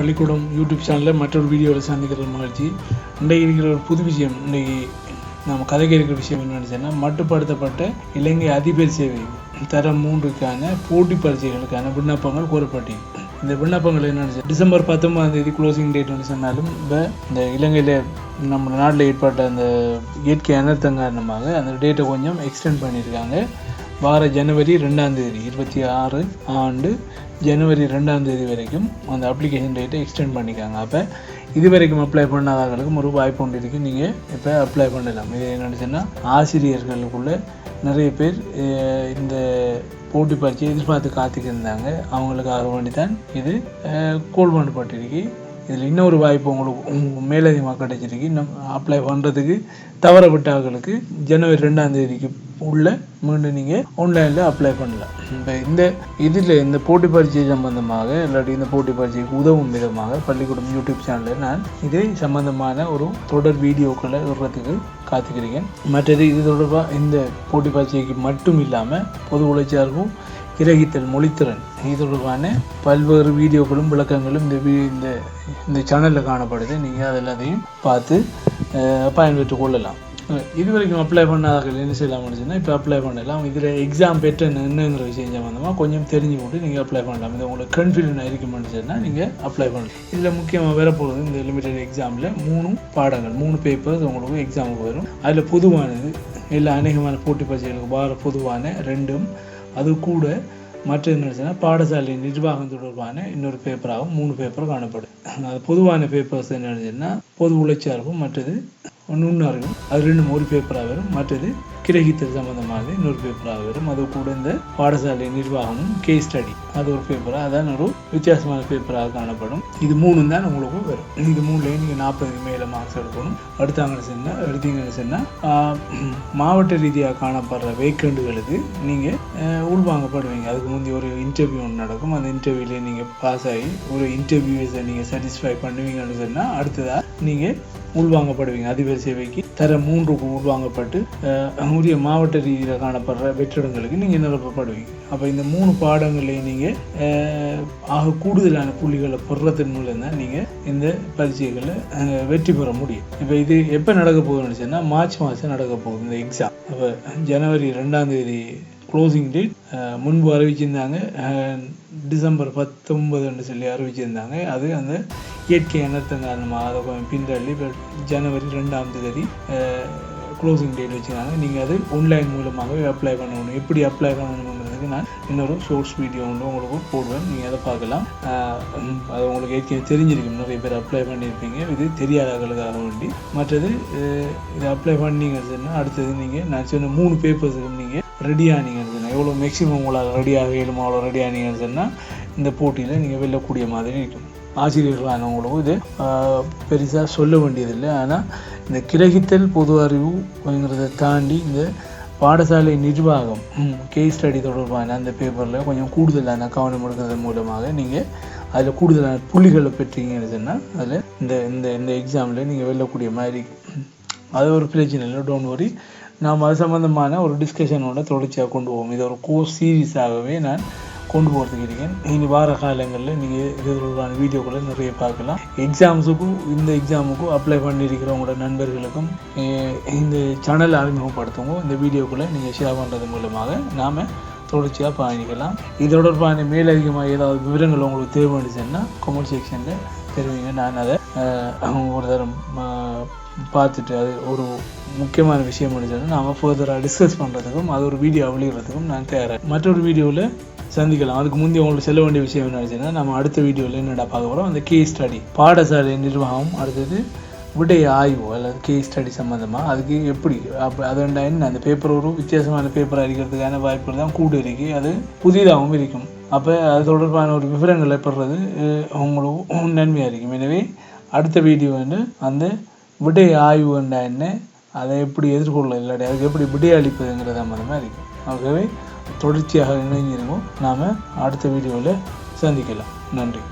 பள்ளிக்கூடம் யூடியூப் சேனலில் மற்றொரு வீடியோவில் சந்திக்கிற மகிழ்ச்சி. இன்றைக்கு இருக்கிற ஒரு புது விஷயம் இன்றைக்கி நம்ம கதைக்கு இருக்கிற விஷயம் என்ன சொன்னால் மட்டுப்படுத்தப்பட்ட இலங்கை அதிபர் சேவை தரம் மூன்றுக்கான போட்டி பரீட்சைகளுக்கான விண்ணப்பங்கள் கோரப்பட்டி இந்த விண்ணப்பங்கள் என்ன டிசம்பர் பத்தொன்பதாம் தேதி க்ளோசிங் டேட்னு சொன்னாலும் இப்போ இந்த இலங்கையில் நம்ம நாட்டில் ஏற்பட்ட அந்த இயற்கை அனர்த்தம் காரணமாக அந்த டேட்டை கொஞ்சம் எக்ஸ்டெண்ட் பண்ணியிருக்காங்க. வார ஜனவரி ரெண்டாம் தேதி இருபத்தி ஆறு ஆண்டு ஜனவரி ரெண்டாம் தேதி வரைக்கும் அந்த அப்ளிகேஷன் டேட்டை எக்ஸ்டெண்ட் பண்ணிக்காங்க. அப்போ இது வரைக்கும் அப்ளை பண்ணாதவர்களுக்கும் ஒரு வாய்ப்பு ஒன்று இருக்குது நீங்கள் இப்போ அப்ளை பண்ணலாம். இது என்னென்னு சொன்னால் ஆசிரியர்களுக்குள்ள நிறைய பேர் இந்த போட்டி பயிற்சி எதிர்பார்த்து காத்துக்கு இருந்தாங்க அவங்களுக்காக வேண்டி தான் இது கோல் பண்ணப்பட்டிருக்கு இதில் இன்னொரு வாய்ப்பு உங்களுக்கு மேலதிகமாக கிடைச்சிருக்கு. இன்னும் அப்ளை பண்ணுறதுக்கு தவற விட்டவர்களுக்கு ஜனவரி ரெண்டாம் தேதிக்கு உள்ள மீண்டும் நீங்கள் ஆன்லைனில் அப்ளை பண்ணலாம். இப்போ இந்த இதில் இந்த போட்டி பரீட்சை சம்பந்தமாக இல்லாட்டி இந்த போட்டி பரீட்சைக்கு உதவும் விதமாக பள்ளிக்கூடம் யூடியூப் சேனலில் நான் இது சம்பந்தமான ஒரு தொடர் வீடியோக்களை விடுறதுக்கு காத்துக்கிறேன் மற்றது இது தொடர்பாக இந்த போட்டி பரீட்சைக்கு மட்டும் இல்லாமல் பொது உழைச்சாருக்கும் கிரகித்தல் மொழித்திறன் இது தொடர்பான பல்வேறு வீடியோக்களும் விளக்கங்களும் இந்த வீ இந்த இந்த சேனலில் காணப்படுது. நீங்கள் அதெல்லாத்தையும் பார்த்து பயன்பெற்று கொள்ளலாம். இது வரைக்கும் அப்ளை பண்ணாதவர்கள் என்ன செய்யலாம் சொன்னால் இப்போ அப்ளை பண்ணலாம் இதில் எக்ஸாம் பெற்ற என்னங்கிற விஷயம் சம்மந்தமாக கொஞ்சம் தெரிஞ்சு கொண்டு நீங்கள் அப்ளை பண்ணலாம். இது உங்களுக்கு கன்ஃபியூஷன் இருக்க சொன்னால் நீங்கள் அப்ளை பண்ணலாம். இதில் முக்கியமாக வரப்போகிறது இந்த லிமிடெட் எக்ஸாமில் மூணு பாடங்கள் மூணு பேப்பர்ஸ் உங்களுக்கு எக்ஸாமுக்கு வரும். அதில் பொதுவானது எல்லா அநேகமான போட்டி பரீட்சைகளுக்கு வார பொதுவான ரெண்டும். அது கூட மற்ற என்ன பாடசாலை நிர்வாகம் தொடர்பான இன்னொரு பேப்பராகவும் மூணு பேப்பரும் காணப்படும். அது பொதுவான பேப்பர்ஸ் என்ன சொன்னால் பொது உழைச்சார்பும் மற்றது நுண்ணறிவும் அது ரெண்டும் ஒரு பேப்பராக வரும். மற்றது கிரகித்தல் சம்பந்தமாக இன்னொரு பேப்பராக வரும். அது கூட இந்த பாடசாலை நிர்வாகமும் கேஸ் ஸ்டடி அது ஒரு பேப்பராக அதான் ஒரு வித்தியாசமான பேப்பராக காணப்படும். இது மூணு தான் உங்களுக்கு வரும். இது மூணுலேயும் நீங்கள் நாற்பதுக்கு மேலே மார்க்ஸ் எடுக்கணும். அடுத்தாங்கன்னு சொன்னால் எடுத்தீங்கன்னு சொன்னால் மாவட்ட ரீதியாக காணப்படுற வேக்கண்டுகளுக்கு நீங்கள் உள்வாங்கப்படுவீங்க. அதுக்கு முந்தைய ஒரு இன்டர்வியூ ஒன்று நடக்கும். அந்த இன்டர்வியூலேயே நீங்கள் பாஸ் ஆகி ஒரு இன்டர்வியூஸை நீங்கள் சாட்டிஸ்ஃபை பண்ணுவீங்கன்னு சொன்னால் அடுத்ததாக நீங்கள் உள்வாங்கப்படுவீங்க. அதிபர் சேவைக்கு தர மூன்றுக்கு உள்வாங்கப்பட்டு உரிய மாவட்ட ரீதியில் காணப்படுற வெற்றிடங்களுக்கு நீங்கள் நிரப்பப்படுவீங்க. அப்போ இந்த மூணு பாடங்களையும் நீங்கள் ஆக கூடுதலான புள்ளிகளை பெறுறதன் மூலம் தான் நீங்கள் இந்த பரீட்சைகளை வெற்றி பெற முடியும். இப்போ இது எப்போ நடக்க போகுதுன்னு சொன்னால் மார்ச் மாதம் நடக்க போகுது இந்த எக்ஸாம் அப்போ ஜனவரி ரெண்டாம் தேதி க்ளோசிங் டேட் uh, முன்பு அறிவிச்சிருந்தாங்க uh, டிசம்பர் டிசம்பர் பத்தொன்பதுன்னு சொல்லி அறிவிச்சிருந்தாங்க. அது அந்த இயற்கை அனர்த்தம் காரணமாக அதை கொஞ்சம் பின்தள்ளி இப்போ ஜனவரி ரெண்டாம் தேதி uh, க்ளோசிங் டேட் வச்சுருந்தாங்க. நீங்கள் அது ஆன்லைன் மூலமாகவே அப்ளை பண்ணணும். எப்படி அப்ளை பண்ணணும் பண்ணணுங்கிறதுக்கு நான் இன்னொரு ஷோர்ட்ஸ் வீடியோ ஒன்று உங்களுக்கு போடுவேன். நீங்கள் அதை பார்க்கலாம். அது உங்களுக்கு ஏற்கனவே தெரிஞ்சிருக்கும். நிறைய பேர் அப்ளை பண்ணியிருப்பீங்க. இது தெரியாதவர்களுக்காக வேண்டி. மற்றது இது அப்ளை பண்ணீங்கன்னு அடுத்தது நீங்கள் நான் சொன்ன மூணு பேப்பர்ஸுக்கு நீங்கள் ரெடி நீங்கள் எவ்வளோ மேக்ஸிமம் உங்களால் ரெடியாக ஆக இயலுமோ அவ்வளோ ரெடி ஆனீங்கன்னு சொன்னால் இந்த போட்டியில் நீங்கள் வெல்லக்கூடிய மாதிரி இருக்கும். ஆசிரியர்களானவங்களுக்கும் இது பெருசாக சொல்ல வேண்டியதில்லை. ஆனால் இந்த கிரகித்தல் பொது அறிவுங்கிறத தாண்டி இந்த பாடசாலை நிர்வாகம் கேஸ் ஸ்டடி தொடர்பான அந்த பேப்பரில் கொஞ்சம் கூடுதலான கவனம் எடுக்கிறதன் மூலமாக நீங்கள் அதில் கூடுதலான புள்ளிகளை பெற்றீங்கன்னு சொன்னால் அதில் இந்த இந்த இந்த எக்ஸாமில் நீங்கள் வெல்லக்கூடிய மாதிரி. அது ஒரு பிரச்சனை இல்லை டோன்ட் வரி நாம் அது சம்மந்தமான ஒரு டிஸ்கஷனோட தொடர்ச்சியாக கொண்டு போவோம் இது ஒரு கோர்ஸ் சீரீஸாகவே நான் கொண்டு போகிறதுக்கு இருக்கேன் இனி வார காலங்களில் நீங்கள் இது தொடர்பான வீடியோக்களை நிறைய பார்க்கலாம். எக்ஸாம்ஸுக்கும் இந்த எக்ஸாமுக்கும் அப்ளை பண்ணியிருக்கிறவங்களோட நண்பர்களுக்கும் இந்த சேனலை அறிமுகப்படுத்துங்க இந்த வீடியோக்களை நீங்கள் ஷேர் பண்ணுறது மூலமாக நாம் தொடர்ச்சியாக பயணிக்கலாம். இது தொடர்பான மேலதிகமாக ஏதாவது விவரங்கள் உங்களுக்கு தேவைப்படுச்சுன்னா கமெண்ட் செக்ஷனில் தெரிவிங்க. நான் அதை ஒரு தரம் பார்த்துட்டு அது ஒரு முக்கியமான விஷயம் முடிஞ்சதுன்னா நாம் ஃபர்தராக டிஸ்கஸ் பண்ணுறதுக்கும் அது ஒரு வீடியோ வெளியிடுறதுக்கும் நான் தயாராக மற்றொரு வீடியோவில் சந்திக்கலாம். அதுக்கு முந்தைய உங்களுக்கு செல்ல வேண்டிய விஷயம் என்ன சொன்னால் நம்ம அடுத்த வீடியோவில் என்னடா பார்க்க போகிறோம் அந்த கே ஸ்டடி பாடசாலை நிர்வாகம் அடுத்தது விடை ஆய்வு அல்லது கே ஸ்டடி சம்மந்தமாக அதுக்கு எப்படி அப்போ அது என்ன அந்த பேப்பர் ஒரு வித்தியாசமான பேப்பர் அடிக்கிறதுக்கான வாய்ப்புகள் தான் கூட இருக்கு. அது புதிதாகவும் இருக்கும். அப்போ அது தொடர்பான ஒரு விவரங்களை பெறுறது உங்களுக்கு நன்மையாக இருக்கும். எனவே அடுத்த வீடியோ வந்து அந்த விடை ஆய்வு என்ன அதை எப்படி எதிர்கொள்ள இல்லாட்டி அதுக்கு எப்படி விடை அளிப்பதுங்கிற சம்மந்தமாக இருக்கும் ஆகவே தொடர்ச்சியாக இணைஞ்சிருக்கும் நாம் அடுத்த வீடியோவில் சந்திக்கலாம். நன்றி.